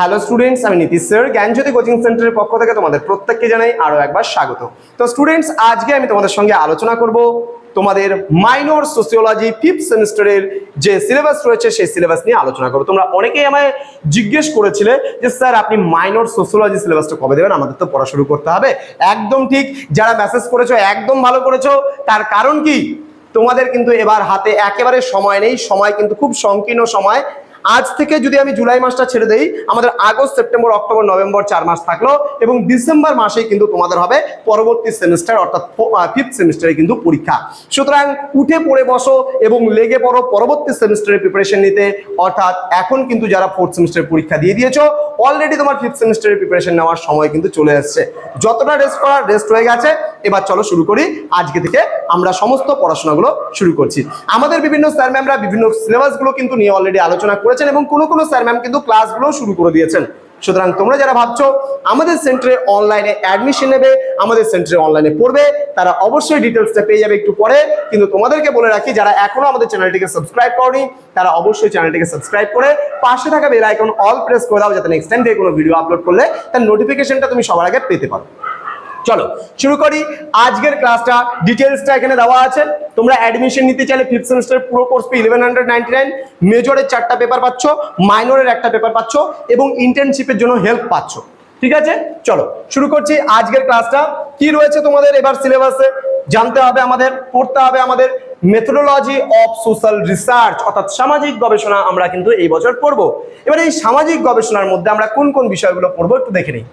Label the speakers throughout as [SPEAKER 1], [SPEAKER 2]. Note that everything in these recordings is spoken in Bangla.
[SPEAKER 1] হ্যালো স্টুডেন্টস আমি নীতিশ স্যার। জ্ঞানজ্যোতি কোচিং সেন্টারের পক্ষ থেকে তোমাদের প্রত্যেককে জানাই আরও একবার স্বাগত। তো স্টুডেন্টস আজকে আমি তোমাদের সঙ্গে আলোচনা করব তোমাদের মাইনর সোসিওলজি ফিফথ সেমিস্টারের যে সিলেবাস রয়েছে, সেই সিলেবাস নিয়ে আলোচনা করব। তোমরা অনেকেই আমায় জিজ্ঞেস করেছিলে যে, স্যার, আপনি মাইনর সোসিওলজি সিলেবাসটা কবে দেবেন? আমাদের তো পড়া শুরু করতে হবে। একদম ঠিক, যারা মেসেজ করেছ, একদম ভালো করেছ। তার কারণ কি? তোমাদের কিন্তু এবার হাতে একেবারে সময় নেই। সময় কিন্তু খুব সংকীর্ণ সময়। আজ থেকে যদি আমি জুলাই মাসটা ছেড়ে দেই, আমাদের আগস্ট, সেপ্টেম্বর, অক্টোবর, নভেম্বর চার মাস থাকল এবং ডিসেম্বর মাসেই কিন্তু তোমাদের হবে পরবর্তী সেমিস্টার, অর্থাৎ ফিফথ সেমিস্টারে কিন্তু পরীক্ষা। সুতরাং উঠে পড়ে বসো এবং লেগে পড়ো পরবর্তী সেমিস্টারের প্রিপারেশন নিতে। অর্থাৎ এখন কিন্তু যারা ফোর্থ সেমিস্টারের পরীক্ষা দিয়ে দিয়েছ অলরেডি তোমার ফিফথ সেমিস্টারের প্রিপারেশন নেওয়ার সময় কিন্তু চলে এসছে। যতটা রেস্ট করার রেস্ট হয়ে গেছে এবার চলো শুরু করি। আজকে থেকে আমরা সমস্ত পড়াশোনাগুলো শুরু করছি। আমাদের বিভিন্ন স্যার ম্যামরা বিভিন্ন সিলেবাসগুলো কিন্তু নিয়ে অলরেডি আলোচনা করেছেন এবং কোনো কোনো স্যার ম্যাম কিন্তু ক্লাসগুলো শুরু করে দিয়েছেন। সুতরাং তোমরা যারা ভাবছ আমাদের সেন্টারে অনলাইনে অ্যাডমিশন নেবে, আমাদের সেন্টারে অনলাইনে পড়বে, তারা অবশ্যই ডিটেলসটা পেয়ে যাবে একটু পরে। কিন্তু তোমাদেরকে বলে রাখি, যারা এখনও আমাদের চ্যানেলটিকে সাবস্ক্রাইব করনি, তারা অবশ্যই চ্যানেলটিকে সাবস্ক্রাইব করে পাশে থাকা বেল আইকন অল প্রেস করে দাও, যাতে নেক্সট টাইম থেকে কোনো ভিডিও আপলোড করলে তার নোটিফিকেশনটা তুমি সবার আগে পেতে পারো। চলো, শুরু করি। আজকের ক্লাসটা ডিটেলসটা এখানে দেওয়া আছে। তোমরা অ্যাডমিশন নিতে চাইলে ফিফথ সেমিস্টার পুরো course pay eleven hundred nine মেজরের চারটা পেপার পাচ্ছ মাইনরের একটা পেপার পাচ্ছ, এবং ইন্টার্নশিপের জন্য হেল্প পাচ্ছ। ঠিক আছে? চলো, শুরু করছি আজকের ক্লাসটা কি রয়েছে তোমাদের এবার সিলেবাসে জানতে হবে আমাদের, পড়তে হবে আমাদের মেথোডোলজি অফ সোশ্যাল রিসার্চ অর্থাৎ সামাজিক গবেষণা আমরা কিন্তু এই বছর পড়ব। এবার এই সামাজিক গবেষণার মধ্যে আমরা কোন কোন বিষয়গুলো পড়ব একটু দেখে নিই।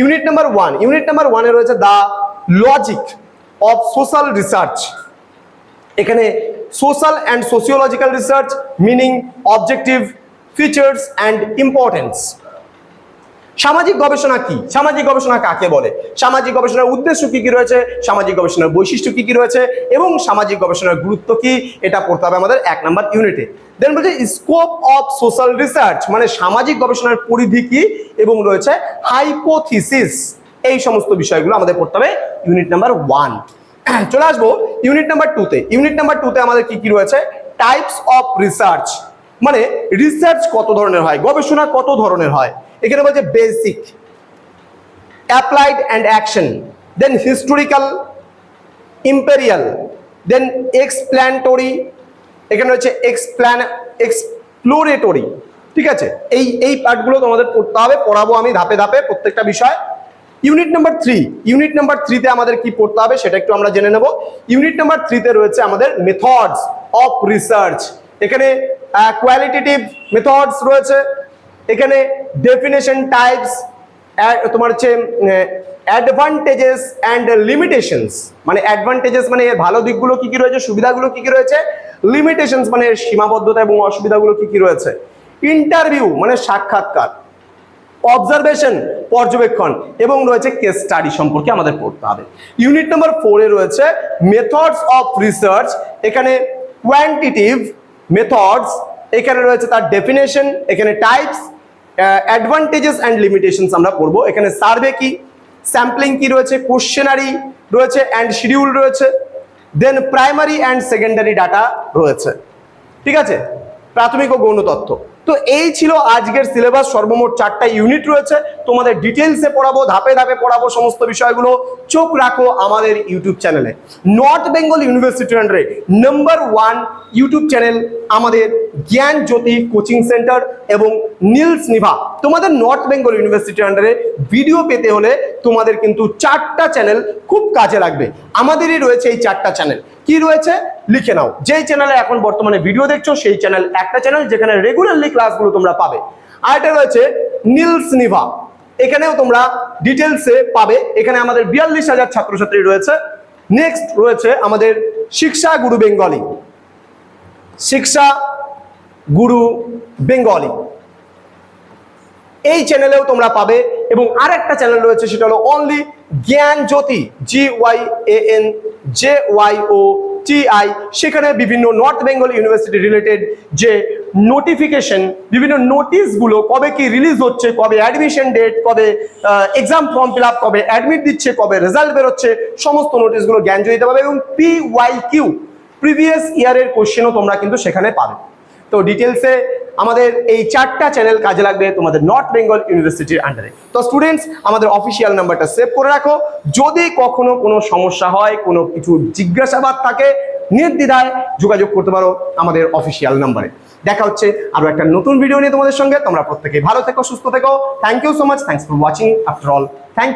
[SPEAKER 1] Unit number one, unit number ওয়ানে রয়েছে the logic of social research. এখানে social and sociological research, meaning, objective, features, and importance. সামাজিক গবেষণা কি? সামাজিক গবেষণা কাকে বলে? সামাজিক গবেষণার উদ্দেশ্য কি কি রয়েছে? সামাজিক গবেষণার বৈশিষ্ট্য কি কি রয়েছে? এবং সামাজিক গবেষণার গুরুত্ব কি? এটা পড়তে হবে আমাদের এক নাম্বার ইউনিটে দেন বলছে স্কোপ অফ সোশ্যাল রিসার্চ মানে সামাজিক গবেষণার পরিধি কি? এবং রয়েছে হাইপোথিসিস এই সমস্ত বিষয়গুলো আমাদের পড়তে হবে ইউনিট নাম্বার ওয়ান চলে আসব ইউনিট নাম্বার টুতে ইউনিট নাম্বার টুতে আমাদের কি কি রয়েছে? টাইপস অফ রিসার্চ মানে রিসার্চ কত ধরনের হয়? গবেষণা কত ধরনের হয়? এখানে বলছে basic applied and action then historical imperial then explanatory এখানে রয়েছে এক্সপ্ল্যান এক্সপ্লোরেটরি ঠিক আছে? এই এই পার্টগুলো তোমাদের পড়তে হবে, পড়াবো আমি ধাপে ধাপে প্রত্যেকটা বিষয়। Unit number three unit number থ্রিতে আমাদের কি পড়তে হবে সেটা একটু আমরা জেনে নেব। ইউনিট নাম্বার থ্রিতে রয়েছে আমাদের মেথডস অফ রিসার্চ এখানে কোয়ালিটেটিভ মেথডস রয়েছে, এখানে ডেফিনেশন টাইপস তোমার হচ্ছে অ্যাডভান্টেজেস অ্যান্ড লিমিটেশনস মানে অ্যাডভান্টেজেস মানে এর ভালো দিকগুলো কি কি রয়েছে, সুবিধাগুলো কি কি রয়েছে লিমিটেশনস মানে এর সীমাবদ্ধতা এবং অসুবিধাগুলো কি কি রয়েছে। ইন্টারভিউ মানে সাক্ষাৎকার অবজারভেশন পর্যবেক্ষণ এবং রয়েছে কেস স্টাডি সম্পর্কে আমাদের পড়তে হবে। ইউনিট নাম্বার ফোরে রয়েছে মেথডস অফ রিসার্চ এখানে কোয়ান্টিটিভ মেথডস এখানে রয়েছে তার ডেফিনেশন এখানে টাইপস অ্যাডভান্টেজেস অ্যান্ড লিমিটেশনস আমরা পড়ব। এখানে সার্ভে কি স্যাম্পলিং কি রয়েছে কোশ্চেনারি রয়েছে অ্যান্ড শিডিউল রয়েছে then primary and secondary data রয়েছে। ঠিক আছে? প্রাথমিক ও গৌণ তথ্য। তো এই ছিল আজকের সিলেবাস সর্বমোট চারটা ইউনিট রয়েছে। তোমাদের ডিটেলসে পড়াবো, ধাপে ধাপে পড়াবো সমস্ত বিষয়গুলো। চোখ রাখো আমাদের ইউটিউব চ্যানেলে নর্থ বেঙ্গল ইউনিভার্সিটি আন্ডারে নাম্বার ওয়ান ইউটিউব চ্যানেল আমাদের জ্ঞান জ্যোতি কোচিং সেন্টার এবং নীলস নিভা। তোমাদের নর্থ বেঙ্গল ইউনিভার্সিটি আন্ডারে ভিডিও পেতে হলে তোমাদের কিন্তু চারটা চ্যানেল খুব কাজে লাগবে। আমাদেরই রয়েছে এই চারটা চ্যানেল। কি রয়েছে? লিখে নাও। যেই চ্যানেলে এখন বর্তমানে ভিডিও দেখছ, সেই চ্যানেল একটা চ্যানেল যেখানে রেগুলারলি ক্লাসগুলো তোমরা পাবে। আর এটা রয়েছে নীলস নিভা। এখানেও তোমরা ডিটেলসে পাবে। এখানে আমাদের বিয়াল্লিশ হাজার ছাত্রছাত্রী রয়েছে। নেক্সট রয়েছে আমাদের শিক্ষা গুরু বেঙ্গলি। শিক্ষা গুরু বেঙ্গলি। এই চ্যানেলেও তোমরা পাবে এবং আর একটা চ্যানেল রয়েছে, সেটা হলো only Gyan Jyoti G Y A N J Y O T I সেখানে বিভিন্ন নর্থ বেঙ্গল ইউনিভার্সিটি রিলেটেড যে নোটিফিকেশন বিভিন্ন নোটিশগুলো কবে কি রিলিজ হচ্ছে, কবে অ্যাডমিশন ডেট কবে এক্সাম ফর্ম ফিল আপ কবে অ্যাডমিট দিচ্ছে, কবে রেজাল্ট বেরোচ্ছে, সমস্ত নোটিশগুলো জ্ঞান জ্যোতিতে পাবে এবং পি ওয়াই কিউ প্রিভিয়াস ইয়ারের কোশ্চেনও তোমরা কিন্তু সেখানে পাবে। তো ডিটেলসে আমাদের এই চারটা চ্যানেল কাজে লাগবে তোমাদের নর্থ বেঙ্গল ইউনিভার্সিটির আন্ডারে তো স্টুডেন্টস আমাদের অফিসিয়াল নাম্বারটা সেভ করে রাখো। যদি কখনো কোনো সমস্যা হয়, কোনো কিছু জিজ্ঞাসাবাদ থাকে, নির্দ্বিধায় যোগাযোগ করতে পারো আমাদের অফিসিয়াল নাম্বারে দেখা হচ্ছে আরও একটা নতুন ভিডিও নিয়ে তোমাদের সঙ্গে। তোমরা প্রত্যেকে ভালো থেকো, সুস্থ থেকো। Thank you so much thanks for watching after all thank you